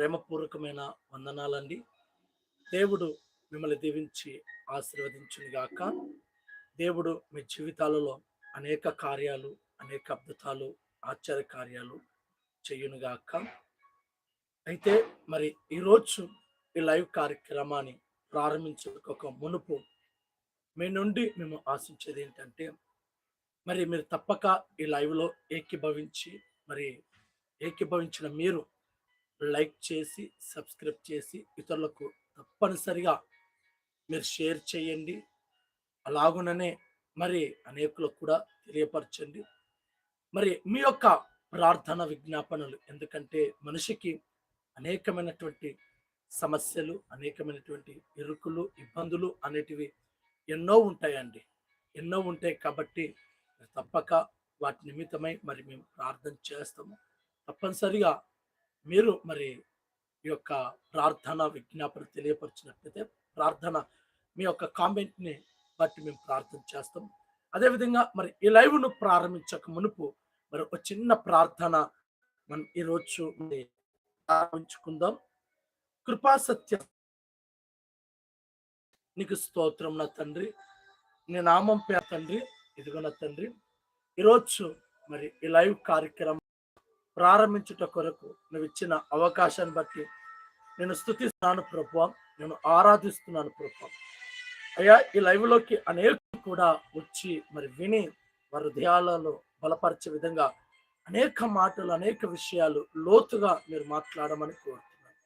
ప్రేమపూర్వకమైన వందనాలండి. దేవుడు మిమ్మల్ని దీవించి ఆశీర్వదించునుగాక. దేవుడు మీ జీవితాలలో అనేక కార్యాలు అనేక అద్భుతాలు ఆశ్చర్య కార్యాలు చేయునుగాక. అయితే మరి ఈరోజు ఈ లైవ్ కార్యక్రమాన్ని ప్రారంభించక మునుపు మీ నుండి మేము ఆశించేది ఏంటంటే మరి మీరు తప్పక ఈ లైవ్లో ఏకీభవించి మరి ఏకీభవించిన మీరు లైక్ చేసి సబ్స్క్రైబ్ చేసి ఇతరులకు తప్పనిసరిగా మీరు షేర్ చేయండి. అలాగుననే మరి అనేకులకు కూడా తెలియపరచండి. మరి మీ యొక్క ప్రార్థన విజ్ఞాపనలు ఎందుకంటే మనిషికి అనేకమైనటువంటి సమస్యలు అనేకమైనటువంటి ఇరుకులు ఇబ్బందులు అనేటివి ఎన్నో ఉంటాయండి. ఎన్నో ఉంటాయి కాబట్టి తప్పక వాటి నిమిత్తమై మరి మేము ప్రార్థన చేస్తాము. తప్పనిసరిగా మీరు మరి ఈ యొక్క ప్రార్థన విజ్ఞాపన తెలియపరిచినట్లయితే ప్రార్థన మీ యొక్క కామెంట్ని బట్టి మేము ప్రార్థన చేస్తాం. అదేవిధంగా మరి ఈ లైవ్ను ప్రారంభించక మునుపు మరి ఒక చిన్న ప్రార్థన మనం ఈరోజు ప్రారంభించుకుందాం. కృపాసత్య నీకు స్తోత్రం నా తండ్రి. నీ నామం పే తండ్రి. ఇదిగో నా తండ్రి. ఈరోజు మరి ఈ లైవ్ కార్యక్రమం ప్రారంభించుట కొరకు నువ్వు ఇచ్చిన అవకాశాన్ని బట్టి నేను స్థుతిస్తున్నాను ప్రభు నేను ఆరాధిస్తున్నాను ప్రభు అయ్యా ఈ లైవ్లోకి అనేకులు కూడా వచ్చి మరి విని వారి హృదయాలలో బలపరిచే విధంగా అనేక మాటలు అనేక విషయాలు లోతుగా మీరు మాట్లాడమని కోరుతున్నాను.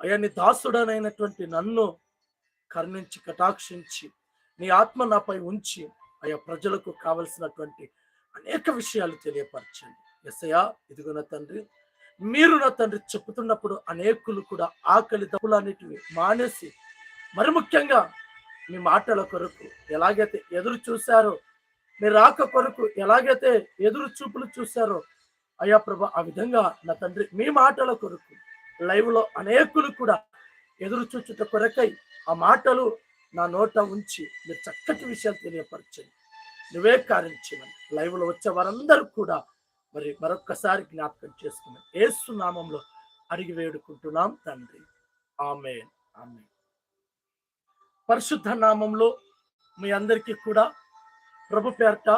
అయ్యా నీ దాసుడనైనటువంటి నన్ను కరుణించి కటాక్షించి నీ ఆత్మ నాపై ఉంచి అయ్యా ప్రజలకు కావలసినటువంటి అనేక విషయాలు తెలియపరచండి. ఎస్సయా ఇదిగో నా తండ్రి మీరు నా తండ్రి చెప్పుతున్నప్పుడు అనేకులు కూడా ఆకలి దప్పులు మానేసి మరి ముఖ్యంగా మీ మాటల కొరకు ఎలాగైతే ఎదురు చూశారో మీ రాక కొరకు ఎలాగైతే ఎదురు చూపులు చూశారో అయ్యా ప్రభా ఆ విధంగా నా తండ్రి మీ మాటల కొరకు లైవ్లో అనేకులు కూడా ఎదురు చూచుట కొరకై ఆ మాటలు నా నోట ఉంచి మీరు చక్కటి విషయాలు తెలియపరచండి. నువ్వే కార్యం లైవ్లో వచ్చే వారందరూ కూడా మరి మరొక్కసారి జ్ఞాపకం చేసుకున్నాం ఏసు నామంలో అడిగి వేడుకుంటున్నాం తండ్రి. ఆమె ఆమె పరిశుద్ధ నామంలో మీ అందరికీ కూడా ప్రభు పేరట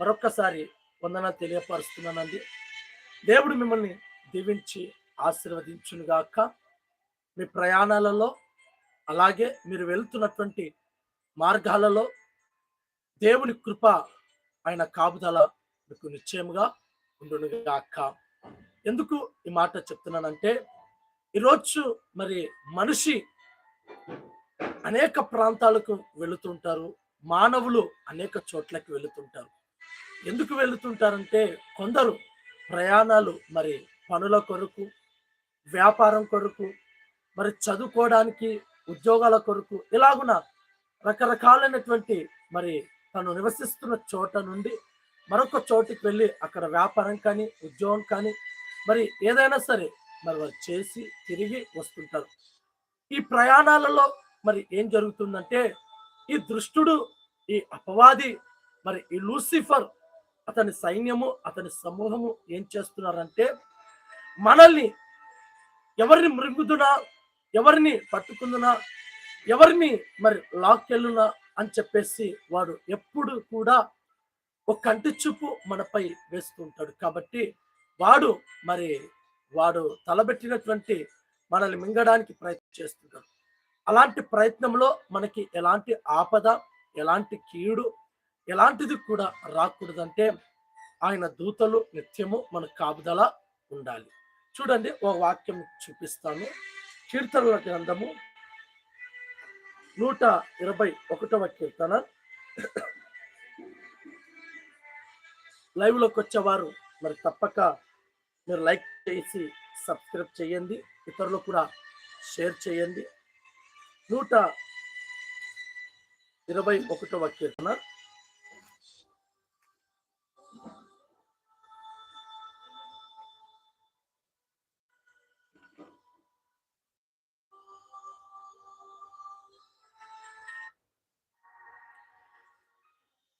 మరొక్కసారి వందన తెలియపరుస్తున్నానండి. దేవుడు మిమ్మల్ని దీవించి ఆశీర్వదించునుగాక. మీ ప్రయాణాలలో అలాగే మీరు వెళ్తున్నటువంటి మార్గాలలో దేవుని కృప ఆయన కాపుదల మీకు నిశ్చయముగా ఉండునుగాక. ఎందుకు ఈ మాట చెప్తున్నానంటే ఈరోజు మరి మనిషి అనేక ప్రాంతాలకు వెళుతుంటారు మానవులు అనేక చోట్లకి వెళుతుంటారు. ఎందుకు వెళుతుంటారంటే కొందరు ప్రయాణాలు మరి పనుల కొరకు వ్యాపారం కొరకు మరి చదువుకోవడానికి ఉద్యోగాల కొరకు ఇలాగున రకరకాలైనటువంటి మరి తను నివసిస్తున్న చోట నుండి మరొక చోటికి వెళ్ళి అక్కడ వ్యాపారం కానీ ఉద్యోగం కానీ మరి ఏదైనా సరే మరి వారు చేసి తిరిగి వస్తుంటారు. ఈ ప్రయాణాలలో మరి ఏం జరుగుతుందంటే ఈ దృష్టుడు ఈ అపవాది మరి ఈ లూసిఫర్ అతని సైన్యము అతని సమూహము ఏం చేస్తున్నారంటే మనల్ని ఎవరిని మృంగుదునా ఎవరిని పట్టుకుందునా ఎవరిని మరి లాక్కెళ్ళునా అని చెప్పేసి వాడు ఎప్పుడు కూడా ఒక కంటి చూపు మనపై వేస్తుంటాడు. కాబట్టి వాడు మరి వాడు తలబెట్టినటువంటి మనల్ని మింగడానికి ప్రయత్నం చేస్తుంటాడు. అలాంటి ప్రయత్నంలో మనకి ఎలాంటి ఆపద ఎలాంటి కీడు ఎలాంటిది కూడా రాకూడదంటే ఆయన దూతలు నిత్యము మన కాపుదల ఉండాలి. చూడండి ఒక వాక్యం చూపిస్తాను. కీర్తనల గ్రంథము నూట ఇరవై ఒకటవ కీర్తన. లైవ్లోకి వచ్చేవారు మరి తప్పక మీరు లైక్ చేసి సబ్స్క్రైబ్ చేయండి ఇతరులు కూడా షేర్ చేయండి. నూట ఇరవై ఒకటవ కీర్తన.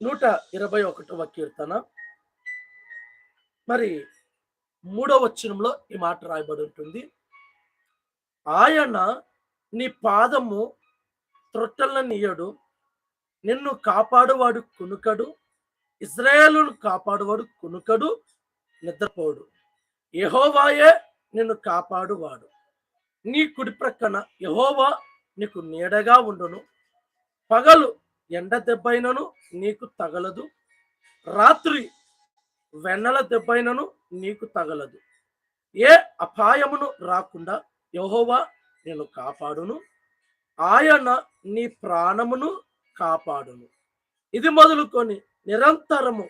నూట ఇరవై ఒకటవ కీర్తన. మరి మూడవ వచనంలో ఈ మాట రాయబడి ఉంటుంది. ఆయన నీ పాదము త్రొట్టలనియడు నిన్ను కాపాడువాడు కునుకడు ఇజ్రాయేలును కాపాడువాడు కునుకడు నిద్రపోడు. యహోవాయే నిన్ను కాపాడువాడు. నీ కుడి ప్రక్కన యహోవా నీకు నీడగా ఉండును. పగలు ఎండ దెబ్బైనను నీకు తగలదు. రాత్రి వెన్నెల దెబ్బైనను నీకు తగలదు. ఏ అపాయమును రాకుండా యహోవా నేను కాపాడును. ఆయన నీ ప్రాణమును కాపాడును. ఇది మొదలుకొని నిరంతరము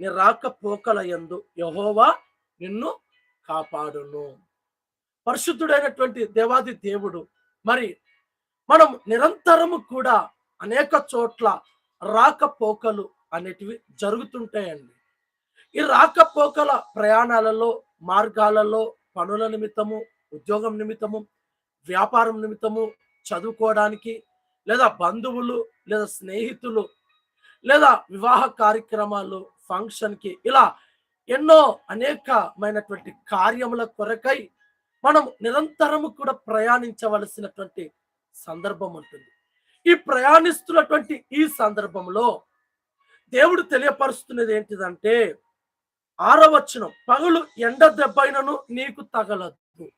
నీ రాకపోకల యందు యహోవా నిన్ను కాపాడును. పరిశుద్ధుడైనటువంటి దేవాది దేవుడు మరి మనం నిరంతరము కూడా అనేక చోట్ల రాకపోకలు అనేటివి జరుగుతుంటాయండి. ఈ రాకపోకల ప్రయాణాలలో మార్గాలలో పనుల నిమిత్తము ఉద్యోగం నిమిత్తము వ్యాపారం నిమిత్తము చదువుకోవడానికి లేదా బంధువులు లేదా స్నేహితులు లేదా వివాహ కార్యక్రమాలు ఫంక్షన్కి ఇలా ఎన్నో అనేకమైనటువంటి కార్యముల కొరకై మనం నిరంతరము కూడా ప్రయాణించవలసినటువంటి సందర్భం ఉంటుంది. ఈ ప్రయాణిస్తున్నటువంటి ఈ సందర్భంలో దేవుడు తెలియపరుస్తున్నది ఏంటిదంటే ఆరవచనం పగలు ఎండ దెబ్బైనను నీకు తగలదు.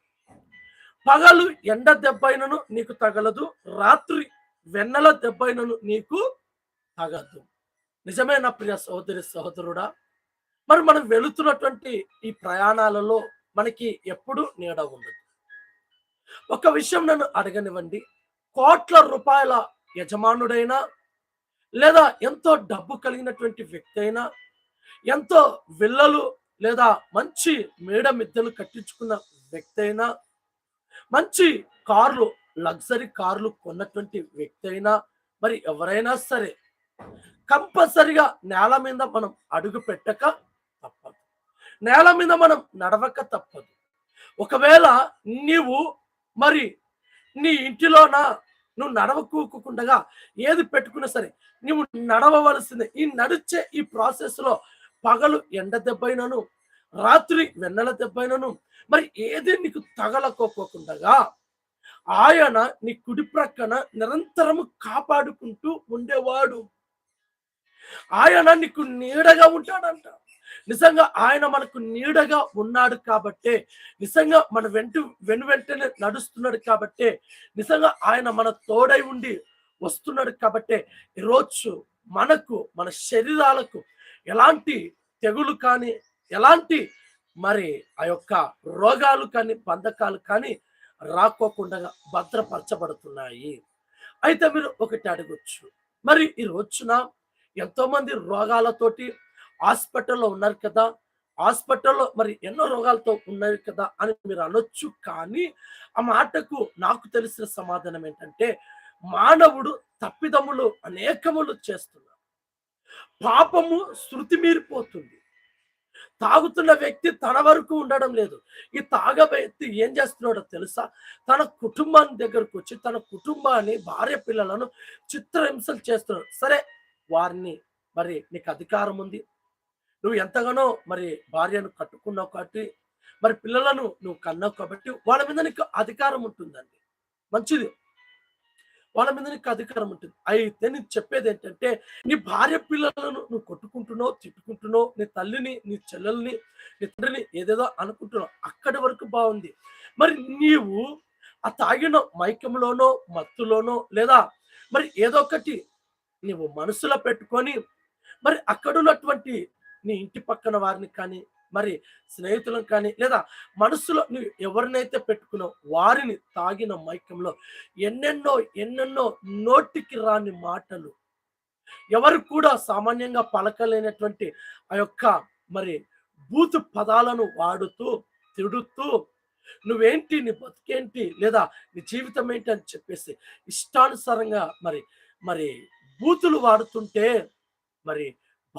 పగలు ఎండ దెబ్బైనను నీకు తగలదు రాత్రి వెన్నెల దెబ్బైనను నీకు తగదు నిజమే నా ప్రియ సహోదరి సహోదరుడా? మరి మనం వెళుతున్నటువంటి ఈ ప్రయాణాలలో మనకి ఎప్పుడు నీడ ఉండదు. ఒక విషయం నన్ను అడగనివ్వండి. కోట్ల రూపాయల యజమానుడైనా లేదా ఎంతో డబ్బు కలిగినటువంటి వ్యక్తి అయినా ఎంతో విల్లలు లేదా మంచి మేడ మిద్దెలు కట్టించుకున్న వ్యక్తి అయినా మంచి కార్లు లగ్జరీ కార్లు కొన్నటువంటి వ్యక్తి అయినా మరి ఎవరైనా సరే కంపల్సరిగా నేల మీద మనం అడుగు పెట్టక తప్పదు. నేల మీద మనం నడవక తప్పదు. ఒకవేళ నీవు మరి నీ ఇంటిలోన నువ్వు నడవకూకుండగా ఏది పెట్టుకున్నా సరే నువ్వు నడవవలసిందే. ఈ నడిచే ఈ ప్రాసెస్లో పగలు ఎండ దెబ్బైనను రాత్రి వెన్నెల దెబ్బైనను మరి ఏది నీకు తగలకోకోకుండగా ఆయన నీ కుడి ప్రక్కన నిరంతరము కాపాడుకుంటూ ఉండేవాడు. ఆయన నీకు నీడగా ఉంటాడంట. నిజంగా ఆయన మనకు నీడగా ఉన్నాడు కాబట్టే నిజంగా మన వెంట వెను వెంటనే నడుస్తున్నాడు కాబట్టే నిజంగా ఆయన మన తోడై ఉండి వస్తున్నాడు కాబట్టే ఈరోజు మనకు మన శరీరాలకు ఎలాంటి తెగులు కానీ ఎలాంటి మరి ఆ యొక్క రోగాలు కానీ బంధకాలు కానీ రాకోకుండా భద్రపరచబడుతున్నాయి. అయితే మీరు ఒకటి అడగొచ్చు. మరి ఈ రోజున ఎంతోమంది రోగాలతోటి హాస్పిటల్లో ఉన్నారు కదా హాస్పిటల్లో మరి ఎన్నో రోగాలతో ఉన్నారు కదా అని మీరు అనొచ్చు కానీ ఆ మాటకు నాకు తెలిసిన సమాధానం ఏంటంటే మానవుడు తప్పిదములు అనేకములు చేస్తున్నారు పాపము శృతి మీరిపోతుంది. తాగుతున్న వ్యక్తి తన వరకు ఉండడం లేదు. ఈ తాగ వ్యక్తి ఏం చేస్తున్నాడో తెలుసా? తన కుటుంబాన్ని దగ్గరకు వచ్చి తన కుటుంబాన్ని భార్య పిల్లలను చిత్రహింసలు చేస్తున్నాడు. సరే వారిని మరి నీకు అధికారం ఉంది. నువ్వు ఎంతగానో మరి భార్యను కట్టుకున్నావు కాబట్టి మరి పిల్లలను నువ్వు కన్నావు కాబట్టి వాళ్ళ మీద నీకు అధికారం ఉంటుందండి. మంచిది. వాళ్ళ మీద నీకు అధికారం ఉంటుంది. అయితే నేను చెప్పేది ఏంటంటే నీ భార్య పిల్లలను నువ్వు కొట్టుకుంటున్నావు తిట్టుకుంటున్నావు నీ తల్లిని నీ చెల్లెల్ని నీ తండ్రిని ఏదేదో అనుకుంటున్నావు. అక్కడి వరకు బాగుంది. మరి నీవు ఆ తాగిన మైకంలోనో మత్తులోనో లేదా మరి ఏదో ఒకటి నీవు మనసులో పెట్టుకొని మరి అక్కడ ఉన్నటువంటి నీ ఇంటి పక్కన వారిని కానీ మరి స్నేహితులను కానీ లేదా మనసులో నువ్వు ఎవరినైతే పెట్టుకున్నావు వారిని తాగిన మైకంలో ఎన్నెన్నో ఎన్నెన్నో నోటికి రాని మాటలు. ఎవరు కూడా సామాన్యంగా పలకలేనటువంటి ఆ యొక్క మరి బూతు పదాలను వాడుతూ తిడుతూ నువ్వేంటి? నీ బతికేంటి? లేదా నీ జీవితం ఏంటి? అని చెప్పేసి ఇష్టానుసారంగా మరి మరి బూతులు వాడుతుంటే మరి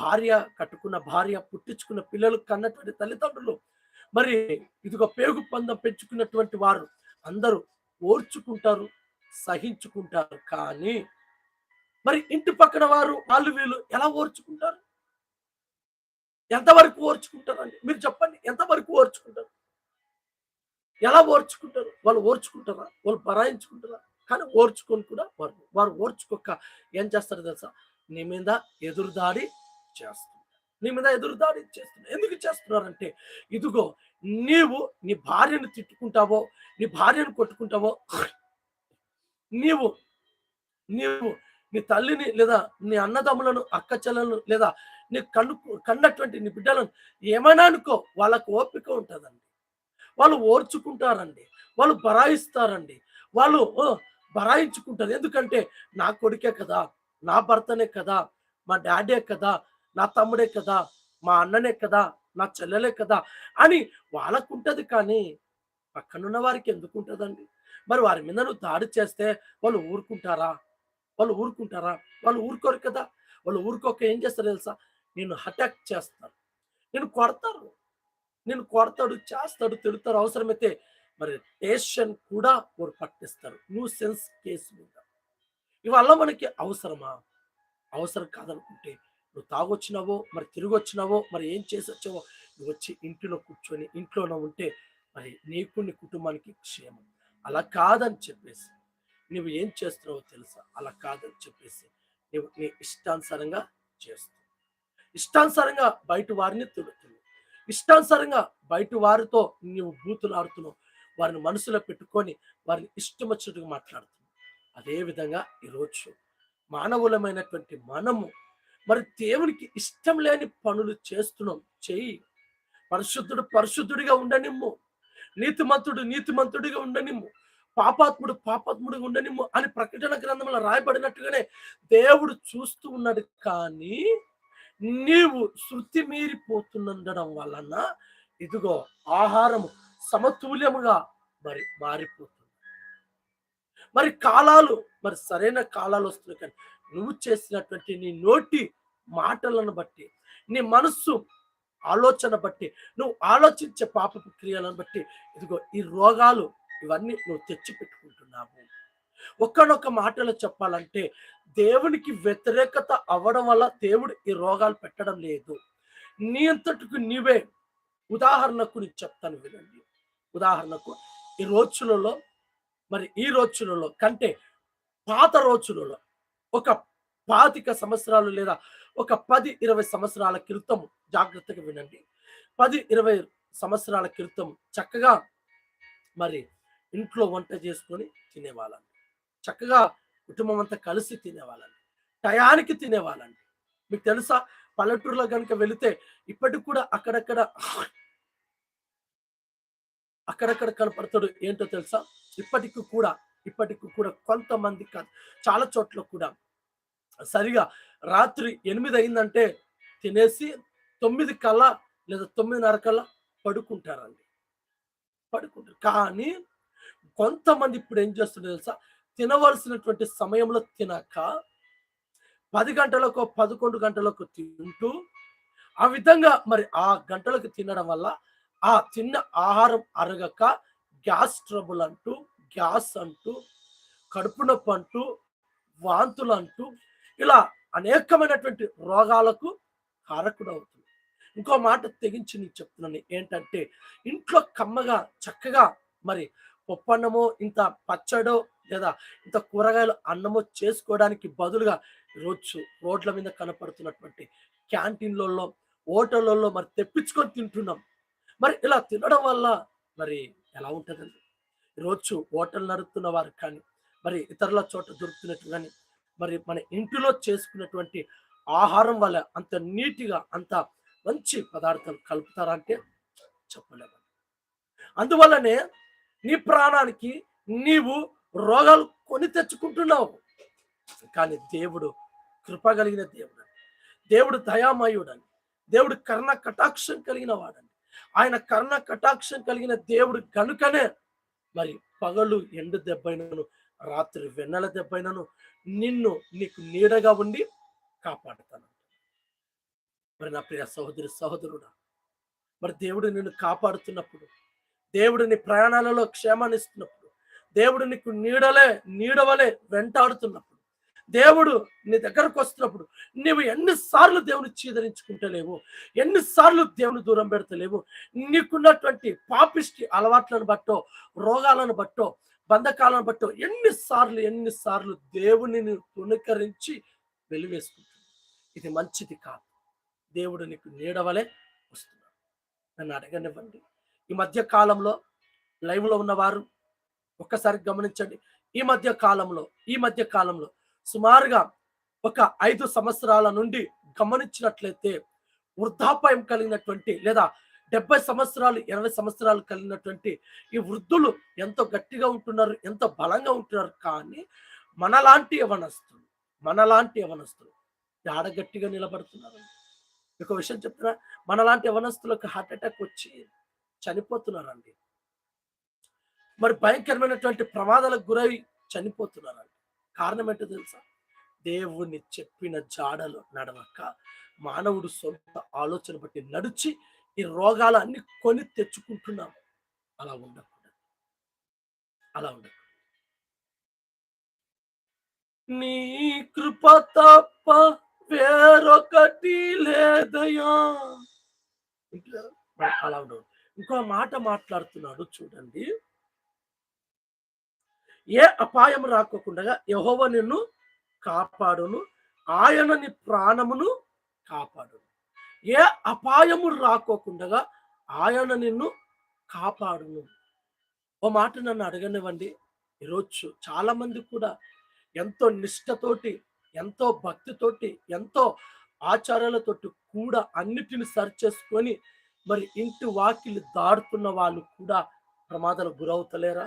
భార్య కట్టుకున్న భార్య పుట్టించుకున్న పిల్లలు కన్నటువంటి తల్లిదండ్రులు. మరి ఇదిగో పేగు పందం పెంచుకున్నటువంటి వారు అందరూ ఓర్చుకుంటారు సహించుకుంటారు. కానీ మరి ఇంటి పక్కన వారు వాళ్ళు వీళ్ళు ఎలా ఓర్చుకుంటారు? ఎంతవరకు ఓర్చుకుంటారు అండి మీరు చెప్పండి ఎంతవరకు ఓర్చుకుంటారు? ఎలా ఓర్చుకుంటారు? వాళ్ళు ఓర్చుకుంటారా? వాళ్ళు బరాయించుకుంటారా? కానీ ఓర్చుకొని కూడా వారు వారు ఓర్చుకోక ఏం చేస్తారు తెలుసా? నీ మీద ఎదురుదాడి చేస్తున్నారు నీ మీద ఎదురుదాడి చేస్తున్నారు ఎందుకు చేస్తున్నారంటే ఇదిగో నీవు నీ భార్యను తిట్టుకుంటావో నీ భార్యను కొట్టుకుంటావో నీవు నీవు నీ తల్లిని లేదా నీ అన్నదమ్ములను అక్క చెల్లెలను లేదా నీ కన్ను కన్నటువంటి నీ బిడ్డలను ఏమైనా అనుకో వాళ్ళకు ఓపిక ఉంటుందండి. వాళ్ళు ఓర్చుకుంటారండి. వాళ్ళు బరాయిస్తారండి. వాళ్ళు బరాయించుకుంటారు. ఎందుకంటే నా కొడుకే కదా నా భర్తనే కదా మా డాడీ కదా నా తమ్ముడే కదా మా అన్ననే కదా నా చెల్లెలే కదా అని వాళ్ళకు ఉంటుంది కానీ పక్కనున్న వారికి ఎందుకు ఉంటుందండి మరి వారి మీద నువ్వు దాడి చేస్తే వాళ్ళు ఊరుకుంటారా? వాళ్ళు ఊరుకుంటారా? వాళ్ళు ఊరుకోరు కదా. వాళ్ళు ఊరుకోక ఏం చేస్తారు తెలుసా? నేను అటాక్ చేస్తారు. నేను కొడతారు. నేను కొడతాడు చేస్తాడు తిడతారు అవసరమైతే మరి టేషన్ కూడా వారు పట్టిస్తారు. న్యూ సెన్స్ కేసు మీద. ఇవల్ల మనకి అవసరమా? అవసరం కాదనుకుంటే నువ్వు తాగొచ్చినావో మరి తిరిగి వచ్చినావో మరి ఏం చేసి వచ్చావో నువ్వు వచ్చి ఇంటిలో కూర్చొని ఇంట్లోనే ఉంటే మరి నీకు నీ కుటుంబానికి క్షేమం. అలా కాదని చెప్పేసి నువ్వు ఏం చేస్తున్నావో తెలుసా? అలా కాదని చెప్పేసి నువ్వు నీ ఇష్టానుసారంగా చేస్తావు ఇష్టానుసారంగా బయట వారిని తిడుతున్నావు ఇష్టానుసారంగా బయట వారితో నువ్వు బూతులు ఆడుతున్నావు. వారిని మనసులో పెట్టుకొని వారిని ఇష్టం వచ్చినట్టుగా మాట్లాడుతున్నావు. అదేవిధంగా ఈరోజు మానవులమైనటువంటి మనము మరి దేవునికి ఇష్టం లేని పనులు చేస్తున్నాం. చెయ్యి. పరిశుద్ధుడు పరిశుద్ధుడిగా ఉండనిమ్ము. నీతిమంతుడు నీతిమంతుడిగా ఉండనిమ్ము. పాపాత్ముడు పాపాత్ముడిగా ఉండనిమ్ము అని ప్రకటన గ్రంథంలో రాయబడినట్టుగానే దేవుడు చూస్తూ ఉన్నాడు. కానీ నీవు శృతి మీరిపోతుండడం వలన ఇదిగో ఆహారము సమతుల్యముగా మరి మారిపోతుంది. మరి కాలాలు మరి సరైన కాలాలు వస్తున్నాయి కానీ నువ్వు చేసినటువంటి నీ నోటి మాటలను బట్టి నీ మనస్సు ఆలోచన బట్టి నువ్వు ఆలోచించే పాపపు క్రియలను బట్టి ఇదిగో ఈ రోగాలు ఇవన్నీ నువ్వు తెచ్చి పెట్టుకుంటున్నావు ఒక్కనొక్క మాటలో చెప్పాలంటే దేవునికి వ్యతిరేకత అవ్వడం వల్ల దేవుడు ఈ రోగాలు పెట్టడం లేదు. నీ అంతటికి నీవే ఉదాహరణకు నీకు చెప్తాను వినండి. ఉదాహరణకు ఈ రోజులలో మరి ఈ రోజులలో కంటే పాత రోజులలో ఒక పాతిక సంవత్సరాలు లేదా ఒక పది ఇరవై సంవత్సరాల క్రితం జాగ్రత్తగా వినండి. పది ఇరవై సంవత్సరాల క్రితం చక్కగా మరి ఇంట్లో వంట చేసుకొని తినేవాళ్ళండి. చక్కగా కుటుంబం అంతా కలిసి తినేవాళ్ళండి. టయానికి తినేవాళ్ళండి. మీకు తెలుసా? పల్లెటూరులో కనుక వెళితే ఇప్పటికి కూడా అక్కడక్కడ అక్కడక్కడ కనపడతాడు ఏంటో తెలుసా? ఇప్పటికి కూడా ఇప్పటికి కూడా కొంతమంది కాదు. చాలా చోట్ల కూడా. సరిగా రాత్రి ఎనిమిది అయిందంటే తినేసి తొమ్మిది కల్లా లేదా తొమ్మిదిన్నర కల్లా పడుకుంటారండి. పడుకుంటారు. కానీ కొంతమంది ఇప్పుడు ఏం చేస్తున్నారు తెలుసా? తినవలసినటువంటి సమయంలో తినక పది గంటలకు పదకొండు గంటలకు తింటూ ఆ విధంగా మరి ఆ గంటలకు తినడం వల్ల ఆ తిన్న ఆహారం అరగక గ్యాస్ ట్రబుల్ అంటూ గ్యాస్ అంటూ కడుపు నొప్పి అంటూ వాంతులు అంటూ ఇలా అనేకమైనటువంటి రోగాలకు కారకుడు అవుతుంది ఇంకో మాట తెగించి నీకు చెప్తున్నాను ఏంటంటే ఇంట్లో కమ్మగా చక్కగా మరి పప్పన్నమో ఇంత పచ్చడో లేదా ఇంత కూరగాయలు అన్నమో చేసుకోవడానికి బదులుగా రోజు రోడ్ల మీద కనపడుతున్నటువంటి క్యాంటీన్లలో హోటళ్ళల్లో మరి తెప్పించుకొని తింటున్నాం. మరి ఇలా తినడం వల్ల మరి ఎలా ఉంటుందండి? రోజు హోటల్ నడుపుతున్న వారు కానీ మరి ఇతరుల చోట దొరుకుతున్నట్టు కానీ మరి మన ఇంటిలో చేసుకున్నటువంటి ఆహారం వల్ల అంత నీటిగా అంత మంచి పదార్థాలు కలుపుతారంటే చెప్పలేము. అందువల్లనే నీ ప్రాణానికి నీవు రోగాలు కొని తెచ్చుకుంటున్నావు. కానీ దేవుడు కృప కలిగిన దేవుడు దేవుడు దయామయుడని దేవుడు కర్ణ కటాక్షం కలిగిన వాడని ఆయన కర్ణ కటాక్షం కలిగిన దేవుడు కనుకనే మరి పగలు ఎండు దెబ్బైనను రాత్రి వెన్నెల దెబ్బైనను నిన్ను నీకు నీడగా ఉండి కాపాడుతాను మరి నా ప్రియ సహోదరి సహోదరుడా మరి దేవుడు నిన్ను కాపాడుతున్నప్పుడు దేవుడు నీ ప్రయాణాలలో క్షేమాన్ని ఇస్తున్నప్పుడు దేవుడు నీకు నీడలే నీడవలే వెంటాడుతున్నప్పుడు దేవుడు నీ దగ్గరకు వస్తున్నప్పుడు నువ్వు ఎన్నిసార్లు దేవుని చీదరించుకుంటలేవు ఎన్నిసార్లు దేవుని దూరం పెడతలేవు. నీకున్నటువంటి పాపిష్టి అలవాట్లను బట్టో రోగాలను బట్టో బంధకాలను బట్టో ఎన్నిసార్లు ఎన్నిసార్లు దేవుని తుణీకరించి వెలివేసుకుంటుంది ఇది మంచిది కాదు. దేవుడు నీకు నీడవలే వస్తున్నాడు. నన్ను అడగనివ్వండి. ఈ మధ్య కాలంలో లైవ్లో ఉన్నవారు ఒక్కసారి గమనించండి. ఈ మధ్య కాలంలో ఈ మధ్య కాలంలో సుమారుగా ఒక ఐదు సంవత్సరాల నుండి గమనించినట్లయితే వృద్ధాపాయం కలిగినటువంటి లేదా డెబ్బై సంవత్సరాలు ఎనభై సంవత్సరాలు కలిగినటువంటి ఈ వృద్ధులు ఎంతో గట్టిగా ఉంటున్నారు ఎంతో బలంగా ఉంటున్నారు కానీ మనలాంటి యవనస్తులు మనలాంటి యవనస్తులు ఆడ గట్టిగా నిలబడుతున్నారు? ఒక విషయం చెప్తున్నా మనలాంటి యవనస్తులకు హార్ట్ అటాక్ వచ్చి చనిపోతున్నారండి. మరి భయంకరమైనటువంటి ప్రమాదాలకు గురై చనిపోతున్నారండి. కారణం ఏంటో తెలుసా? దేవుని చెప్పిన జాడలో నడవక మానవుడు సొంత ఆలోచన బట్టి నడిచి ఈ రోగాలు అన్ని కొని తెచ్చుకుంటున్నాం. అలా ఉండకూడదు. అలా ఉండకూడదు. నీ కృప తప్ప వేరొకటి లేదయా అలా ఉండవు ఇంకో మాట మాట్లాడుతున్నాడు చూడండి. ఏ అపాయం రాకోకుండా యహోవ నిన్ను కాపాడును ఆయన నీ ప్రాణమును కాపాడును. ఏ అపాయము రాకోకుండా ఆయన నిన్ను కాపాడును. ఓ మాట నన్ను అడగనివ్వండి. ఈరోజు చాలా మంది కూడా ఎంతో నిష్ఠతోటి ఎంతో భక్తితోటి ఎంతో ఆచారాలతోటి కూడా అన్నిటిని సరి చేసుకొని మరి ఇంటి వాకిలు దాడుతున్న వాళ్ళు కూడా ప్రమాదాలకు గురవుతలేరా?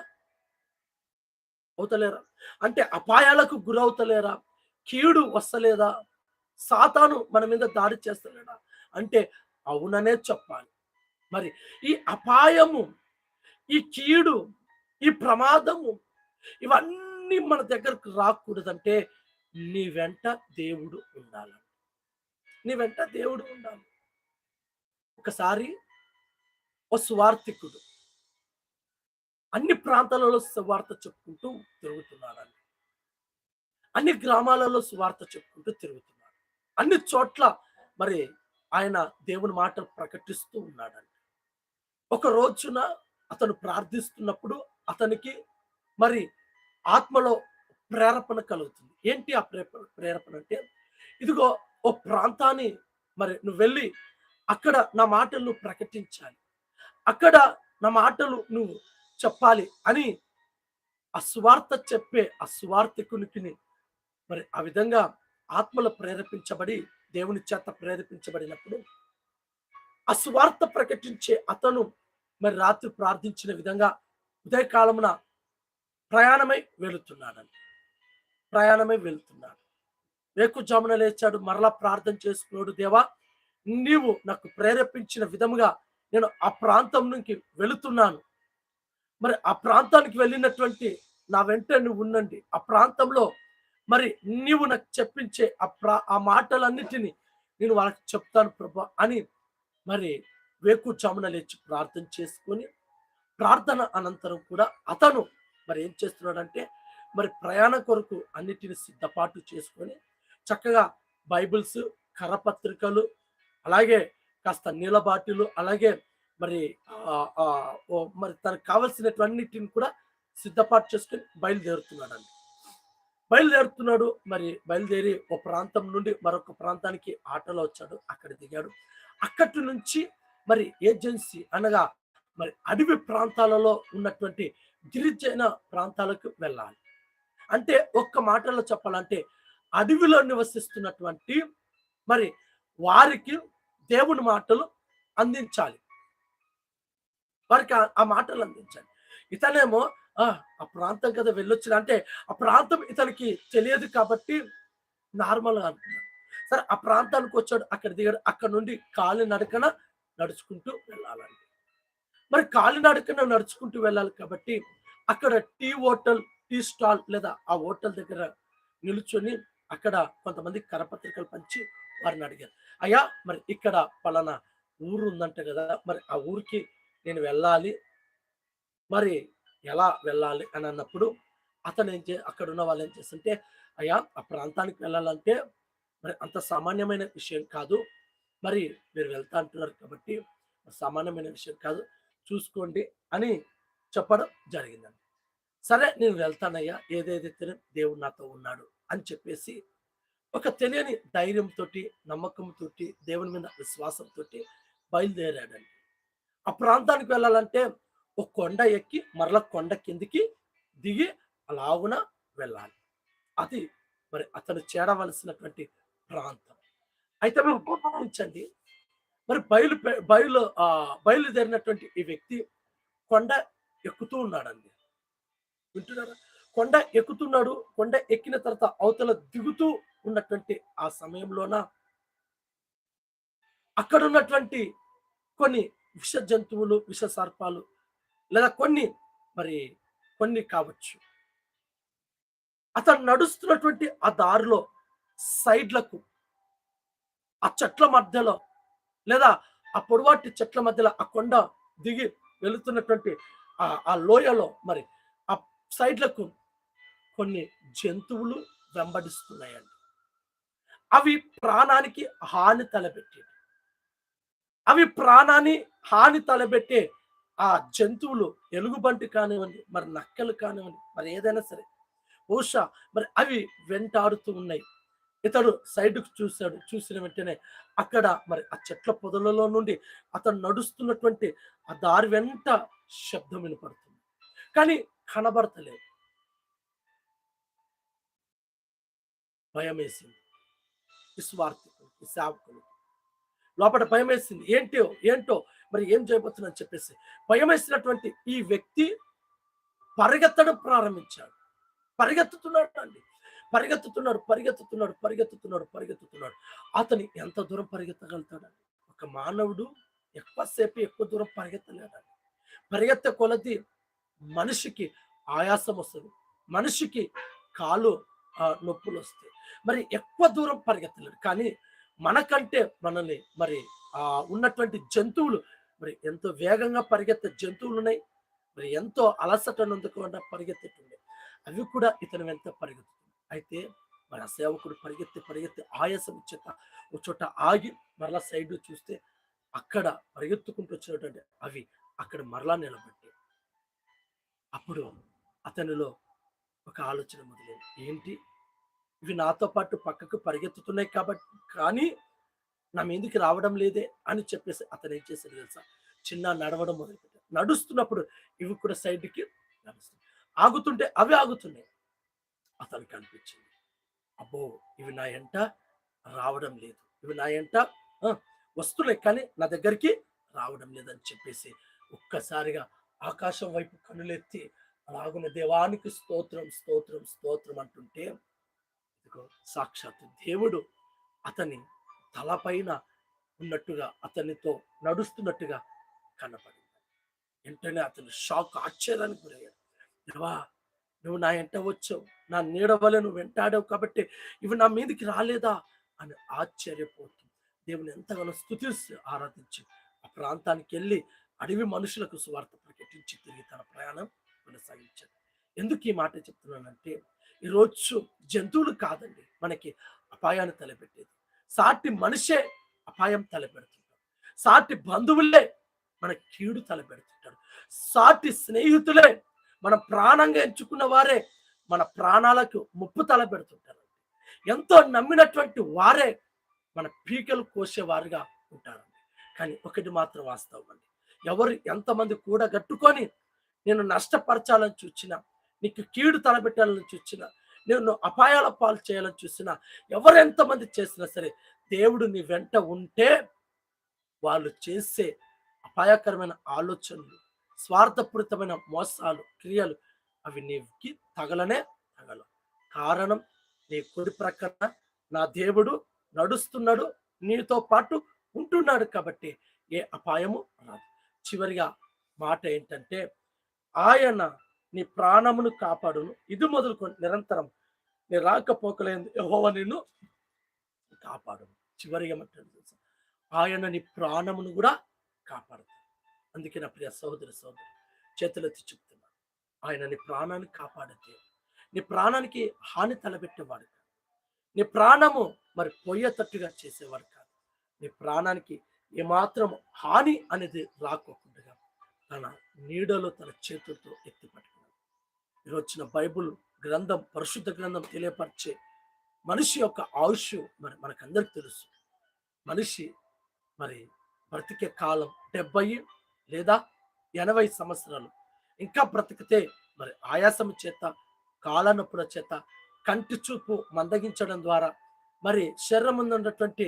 అవుతలేరా? అంటే అపాయాలకు గురవుతలేరా? కీడు వస్తలేదా? సాతాను మన మీద దాడి చేస్తలేడా? అంటే అవుననే చెప్పాలి. మరి ఈ అపాయము ఈ కీడు ఈ ప్రమాదము ఇవన్నీ మన దగ్గరకు రాకూడదంటే నీ వెంట దేవుడు ఉండాలి నీ వెంట దేవుడు ఉండాలి. ఒకసారి ఓ స్వార్థికుడు అన్ని ప్రాంతాలలో సువార్త చెప్పుకుంటూ తిరుగుతున్నాడండి. అన్ని గ్రామాలలో సువార్త చెప్పుకుంటూ తిరుగుతున్నాడు. అన్ని చోట్ల మరి ఆయన దేవుని మాటలు ప్రకటిస్తూ ఉన్నాడండి. ఒక రోజున అతను ప్రార్థిస్తున్నప్పుడు అతనికి మరి ఆత్మలో ప్రేరపణ కలుగుతుంది. ఏంటి ఆ ప్రేరేపణ ప్రేరపణ అంటే? ఇదిగో ఓ ప్రాంతాన్ని మరి నువ్వు వెళ్ళి అక్కడ నా మాటలు ప్రకటించాలి. అక్కడ నా మాటలు నువ్వు చెప్పాలి అని అస్వార్థ చెప్పే ఆ మరి ఆ విధంగా ఆత్మలు ప్రేరేపించబడి దేవుని చేత ప్రేరేపించబడినప్పుడు అస్వార్థ ప్రకటించే అతను మరి రాత్రి ప్రార్థించిన విధంగా ఉదయకాలమున ప్రయాణమై వెళుతున్నాడని ప్రయాణమై వెళ్తున్నాడు. వేకుజామున లేచాడు మరలా ప్రార్థన చేసుకున్నాడు దేవా నీవు నాకు ప్రేరేపించిన విధముగా నేను ఆ ప్రాంతం నుంచి వెళుతున్నాను. మరి ఆ ప్రాంతానికి వెళ్ళినటువంటి నా వెంట నువ్వు ఉండండి. ఆ ప్రాంతంలో మరి నీవు నాకు చెప్పించే ఆ ప్రా ఆ మాటలన్నిటినీ నేను వాళ్ళకి చెప్తాను ప్రభా అని మరి వేకుచామున లేచి ప్రార్థన చేసుకొని ప్రార్థన అనంతరం కూడా అతను మరి ఏం చేస్తున్నాడంటే మరి ప్రయాణ కొరకు అన్నిటిని సిద్ధపాటు చేసుకొని చక్కగా బైబిల్స్ కరపత్రికలు అలాగే కాస్త నీళ్ళ బాటిలు అలాగే మరి మరి తనకు కావలసినటువన్నిటిని కూడా సిద్ధపాటు చేసుకొని బయలుదేరుతున్నాడండి. బయలుదేరుతున్నాడు మరి బయలుదేరి ఒక ప్రాంతం నుండి మరొక ప్రాంతానికి ఆటోలో వచ్చాడు అక్కడ దిగాడు. అక్కడి నుంచి మరి ఏజెన్సీ అనగా మరి అడవి ప్రాంతాలలో ఉన్నటువంటి గిరిజన ప్రాంతాలకు వెళ్ళాలి. అంటే ఒక్క మాటలో చెప్పాలంటే అడవిలో నివసిస్తున్నటువంటి మరి వారికి దేవుని మాటలు అందించాలి. వారికి ఆ- మాటలు అందించాలి ఇతనేమో "ఆ, ఆ ప్రాంతం కదా వెళ్ళొచ్చిన అంటే ఆ ప్రాంతం ఇతనికి తెలియదు కాబట్టి నార్మల్గా అనుకున్నాడు సరే ఆ ప్రాంతానికి వచ్చాడు అక్కడ దిగాడు. అక్కడ నుండి కాలి నడకన నడుచుకుంటూ వెళ్ళాలండి. మరి కాలి నడకన నడుచుకుంటూ వెళ్ళాలి కాబట్టి అక్కడ టీ హోటల్ టీ స్టాల్ లేదా ఆ హోటల్ దగ్గర నిలుచొని అక్కడ కొంతమంది కరపత్రికలు పంచి వారిని అడిగారు. అయ్యా మరి ఇక్కడ పలానా ఊరు ఉందంట కదా మరి ఆ ఊరికి నేను వెళ్ళాలి. మరి ఎలా వెళ్ళాలి అని అన్నప్పుడు అతను ఏం చే అక్కడ ఉన్న వాళ్ళు ఏం చేస్తుంటే అయ్యా ఆ ప్రాంతానికి వెళ్ళాలంటే మరి అంత సామాన్యమైన విషయం కాదు. మరి మీరు వెళ్తా అంటున్నారు కాబట్టి సామాన్యమైన విషయం కాదు. చూసుకోండి అని చెప్పడం జరిగిందండి. సరే నేను వెళ్తానయ్యా. ఏదేదైతే దేవుడు నాతో ఉన్నాడు అని చెప్పేసి ఒక తెలియని ధైర్యంతో నమ్మకంతో దేవుని మీద విశ్వాసంతో బయలుదేరాడండి. ఆ ప్రాంతానికి వెళ్ళాలంటే ఒక కొండ ఎక్కి మరల కొండ కిందికి దిగి అలావున వెళ్ళాలి. అది మరి అతను చేరవలసినటువంటి ప్రాంతం. అయితే మేము గమనించండి మరి బయలు బయలు ఆ బయలుదేరినటువంటి ఈ వ్యక్తి కొండ ఎక్కుతూ ఉన్నాడండి. వింటున్నారా? కొండ ఎక్కుతున్నాడు కొండ ఎక్కిన తర్వాత అవతల దిగుతూ ఉన్నటువంటి ఆ సమయంలోన అక్కడ ఉన్నటువంటి కొన్ని విష జంతువులు విష సర్పాలు లేదా కొన్ని మరి కొన్ని కావచ్చు. అతను నడుస్తున్నటువంటి ఆ దారిలో సైడ్లకు ఆ చెట్ల మధ్యలో లేదా ఆ పొడవాటి చెట్ల మధ్యలో ఆ కొండ దిగి వెళుతున్నటువంటి ఆ ఆ లోయలో మరి ఆ సైడ్లకు కొన్ని జంతువులు వెంబడిస్తున్నాయండి. అవి ప్రాణానికి హాని తలపెట్టి అవి ప్రాణాన్ని హాని తలబెట్టే ఆ జంతువులు ఎలుగుబంటి కానివ్వండి మరి నక్కలు కానివ్వండి మరి ఏదైనా సరే. బహుశా మరి అవి వెంటాడుతూ ఉన్నాయి. ఇతడు సైడ్కు చూశాడు చూసిన వెంటనే అక్కడ మరి ఆ చెట్ల పొదలలో నుండి అతను నడుస్తున్నటువంటి ఆ దారి వెంట శబ్దం వినపడుతుంది. కానీ కనబడతలేదు. భయం వేసింది విస్వార్థకులు సేవకులు లోపల భయం వేసింది ఏంటో ఏంటో మరి ఏం చేయబోతుందని చెప్పేసి భయం వేసినటువంటి ఈ వ్యక్తి పరిగెత్తడం ప్రారంభించాడు. పరిగెత్తుతున్నాడు అండి. పరిగెత్తుతున్నాడు పరిగెత్తుతున్నాడు పరిగెత్తుతున్నాడు పరిగెత్తుతున్నాడు. అతని ఎంత దూరం పరిగెత్తగలుగుతాడు? ఒక మానవుడు ఎక్కువసేపు ఎక్కువ దూరం పరిగెత్తలేడండి. పరిగెత్తే కొలది మనిషికి ఆయాసం వస్తుంది. మనిషికి కాలు ఆ, నొప్పులు వస్తాయి. మరి ఎక్కువ దూరం పరిగెత్తలేడు. కానీ మనకంటే మనల్ని మరి ఆ ఉన్నటువంటి జంతువులు మరి ఎంతో వేగంగా పరిగెత్తే జంతువులు ఉన్నాయి మరి ఎంతో అలసట నొందుకుండా అవి కూడా ఇతను వెంట పరిగెత్తుతుంది అయితే మరి ఆ సేవకుడు పరిగెత్తి పరిగెత్తి ఆయాసం ఇచ్చేత ఒక చోట ఆగి మరలా సైడ్ చూస్తే అక్కడ పరిగెత్తుకుంటూ వచ్చినటువంటి అవి అక్కడ మరలా నిలబట్టి అప్పుడు అతనిలో ఒక ఆలోచన మొదలైంది. ఏంటి? ఇవి నాతో పాటు పక్కకు పరిగెత్తుతున్నాయి కాబట్టి కానీ నా మీదకి రావడం లేదే అని చెప్పేసి అతను ఏం చేశాడు తెలుసా? చిన్న నడవడం మొదలుపెట్టాడు. నడుస్తున్నప్పుడు ఇవి కూడా సైడ్కి నడుస్తుంది ఆగుతుంటే అవి ఆగుతున్నాయి. అతనికి అనిపించింది అబ్బో! ఇవి నా ఎంట రావడం లేదు. ఇవి నా ఎంట వస్తున్నాయి కానీ నా దగ్గరికి రావడం లేదని చెప్పేసి ఒక్కసారిగా ఆకాశం వైపు కనులెత్తి అలాగున్న దేవానికి స్తోత్రం స్తోత్రం స్తోత్రం అంటుంటే సాక్షాత్ దేవుడు అతని తలపైన ఉన్నట్టుగా అతనితో నడుస్తున్నట్టుగా కనపడింది. వెంటనే అతను షాక్ ఆశ్చర్యానికి గురయ్యాడు. దేవా నువ్వు నా ఎంట వచ్చావు. నా నీడ వల్ల నువ్వు వెంటాడావు కాబట్టి ఇవి నా మీదకి రాలేదా? అని ఆశ్చర్యపోతూ దేవుని ఎంతగానో స్థుతిస్తూ ఆరాధించి ఆ ప్రాంతానికి వెళ్ళి అడవి మనుషులకు సువార్త ప్రకటించి తిరిగి తన ప్రయాణం కొనసాగించాడు. ఎందుకు ఈ మాట చెప్తున్నానంటే ఈరోజు జంతువులు కాదండి మనకి అపాయాన్ని తలపెట్టేది. సాటి మనిషే అపాయం తలపెడుతుంటాడు. సాటి బంధువులే మన కీడు తలపెడుతుంటాడు సాటి స్నేహితులే మన ప్రాణంగా ఎంచుకున్న వారే మన ప్రాణాలకు ముప్పు తలపెడుతుంటారు ఎంతో నమ్మినటువంటి వారే మన పీకలు కోసేవారుగా ఉంటారండి. కానీ ఒకటి మాత్రం వాస్తవం అండి. ఎవరు ఎంతమంది కూడా గట్టుకొని నేను నష్టపరచాలని చూచినా నీకు కీడు తలపెట్టాలని చూచినా నేను అపాయాల పాలు చేయాలని చూసినా ఎవరు ఎంతమంది చేసినా సరే దేవుడు నీ వెంట ఉంటే వాళ్ళు చేసే అపాయకరమైన ఆలోచనలు స్వార్థపూరితమైన మోసాలు క్రియలు అవి నీకి తగలనే తగలవు. కారణం నీ కుడి ప్రక్కన నా దేవుడు నడుస్తున్నాడు నీతో పాటు ఉంటున్నాడు కాబట్టి ఏ అపాయము రాదు. చివరిగా మాట ఏంటంటే ఆయన నీ ప్రాణమును కాపాడును. ఇది మొదలుకొని నిరంతరం. నీ రాకపోకలేదు యహోవ నిన్ను కాపాడును. చివరిగా ఏమంటాడు తెలుసా? ఆయన నీ ప్రాణమును కూడా కాపాడుతాడు. అందుకే నా ప్రియ సహోదరి సహోదరు చేతులెత్తి చెప్తున్నాను ఆయన నీ ప్రాణాన్ని కాపాడితే నీ ప్రాణానికి హాని తలబెట్టేవాడు కాదు. నీ ప్రాణము మరి పోయేటట్టుగా చేసేవాడు కాదు. నీ ప్రాణానికి ఏమాత్రం హాని అనేది రాకోకుండా తన నీడలో తన చేతులతో ఎత్తి వచ్చిన బైబుల్ గ్రంథం పరిశుద్ధ గ్రంథం తెలియపరిచే మనిషి యొక్క ఆయుష్ మరి మనకందరికి తెలుసు. మనిషి మరి బ్రతికే కాలం డెబ్బై లేదా ఎనభై సంవత్సరాలు. ఇంకా బ్రతికితే మరి ఆయాసం చేత కాలనొప్పుల చేత కంటి చూపు మందగించడం ద్వారా మరి శరీరం ముందు ఉన్నటువంటి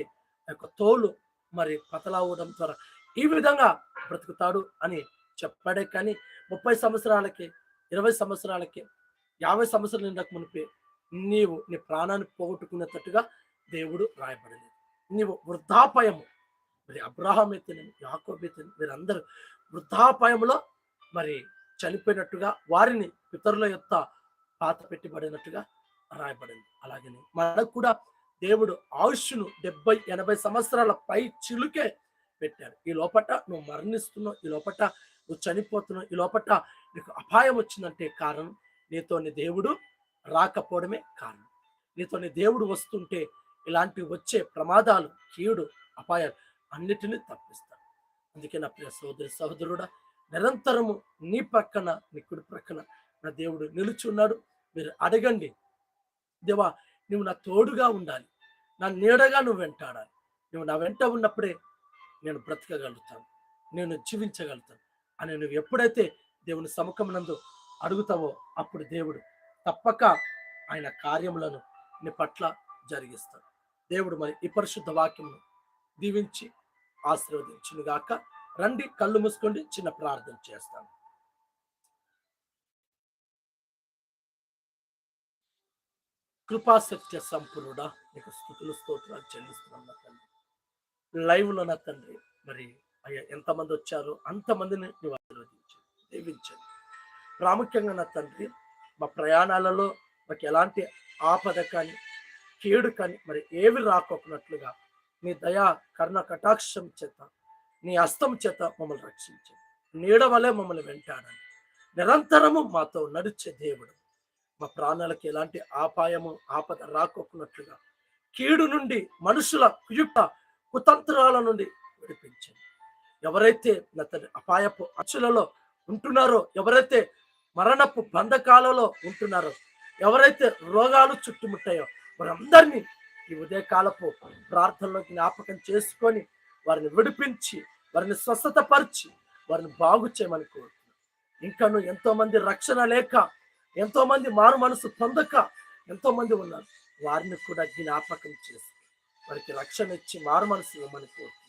యొక్క తోలు మరి పతలవడం ద్వారా ఈ విధంగా బ్రతుకుతాడు అని చెప్పాడే కానీ ముప్పై సంవత్సరాలకి ఇరవై సంవత్సరాలకి యాభై సంవత్సరాలు నిండక మునిపే నీవు నీ ప్రాణాన్ని పోగొట్టుకునేటట్టుగా దేవుడు రాయబడలేదు. నీవు వృద్ధాపయము. మరి అబ్రాహం అయితేనే యాకోబ్ అయితేనే వీరందరూ వృద్ధాపాయంలో మరి చనిపోయినట్టుగా వారిని పితరుల యొక్క పాత పెట్టబడినట్టుగా రాయబడింది. అలాగే మనకు కూడా దేవుడు ఆయుష్ను డెబ్బై ఎనభై సంవత్సరాల పై చిలుకే పెట్టాడు. ఈ లోపట నువ్వు మరణిస్తున్నావు ఈ లోపట నువ్వు చనిపోతున్నావు ఈ లోపట నీకు అపాయం వచ్చిందంటే కారణం నీతోని దేవుడు రాకపోవడమే కారణం. నీతోని దేవుడు వస్తుంటే ఇలాంటివి వచ్చే ప్రమాదాలు కీడు అపాయాలు అన్నిటినీ తప్పిస్తాడు. అందుకే నా ప్రియ సోదరి సహోదరుడా నిరంతరము నీ ప్రక్కన నీ కుడి ప్రక్కన నా దేవుడు నిలుచున్నాడు. మీరు అడగండి దేవా నువ్వు నా తోడుగా ఉండాలి నా నీడగా నువ్వు వెంటాడాలి. నువ్వు నా వెంట ఉన్నప్పుడే నేను బ్రతకగలుగుతాను నేను జీవించగలుగుతాను అని నువ్వు ఎప్పుడైతే దేవుని సముఖమునందు అడుగుతావో అప్పుడు దేవుడు తప్పక ఆయన కార్యములను నీ పట్ల జరిగిస్తాడు. దేవుడు మరి ఈ పరిశుద్ధ వాక్యమును దీవించి ఆశీర్వదించును గాక రండి కళ్ళు మూసుకోండి చిన్న ప్రార్థన చేస్తాను. కృపాసత్య సంపూర్ణుడా నీకు స్థుతులు స్తోత్రాలు చెల్లిస్తున్నాం నా తండ్రి. లైవ్లో నా తండ్రి. మరి అయ్యా ఎంతమంది వచ్చారో అంతమందిని దీవించండి. ప్రాముఖ్యంగా నా తండ్రి మా ప్రయాణాలలో మాకు ఎలాంటి ఆపద కానీ కీడు కానీ మరి ఏవి రాకోకున్నట్లుగా నీ దయా కర్ణ కటాక్షం చేత నీ హస్తం చేత మమ్మల్ని రక్షించండి. నీడ వలె మమ్మల్ని వెంటాడని నిరంతరము మాతో నడిచే దేవుడు. మా ప్రాణాలకు ఎలాంటి ఆపాయము ఆపద రాకోకున్నట్లుగా కీడు నుండి మనుషుల కుయుక్త కుతంత్రాల నుండి విడిపించండి. ఎవరైతే నా తండ్రి అపాయపు అచ్చులలో ఉంటున్నారో ఎవరైతే మరణపు బంధకాలలో ఉంటున్నారో ఎవరైతే రోగాలు చుట్టుముట్టాయో వారందరినీ ఈ ఉదయకాలపు ప్రార్థనలో జ్ఞాపకం చేసుకొని వారిని విడిపించి వారిని స్వస్థతపరిచి వారిని బాగు చేయమని కోరుతున్నాను ఇంకను ఎంతో మంది రక్షణ లేక ఎంతో మంది మారు మనసు పొందక ఎంతో మంది ఉన్నారు. వారిని కూడా జ్ఞాపకం చేసి వారికి రక్షణ ఇచ్చి మారు మనసు ఇవ్వమని కోరుతున్నాను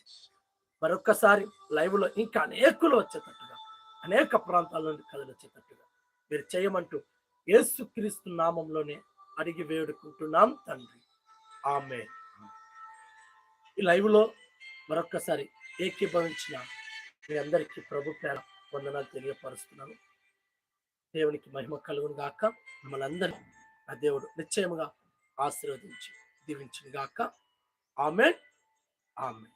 మరొక్కసారి లైవ్లో ఇంకా అనేకులు వచ్చేటట్టుగా అనేక ప్రాంతాల నుండి కథలు మీరు చేయమంటూ యేసుక్రీస్తు నామంలోనే అడిగి వేడుకుంటున్నాం తండ్రి. ఆమె ఈ లైవ్లో మరొక్కసారి ఏకీభవించిన మీ అందరికీ ప్రభు పేర వందనాలు తెలియపరుస్తున్నాను. దేవునికి మహిమ కలుగును గాక. మిమ్మల్ని అందరినీ ఆ దేవుడు నిశ్చయముగా ఆశీర్వదించి దీవించిన గాక. ఆమె ఆమె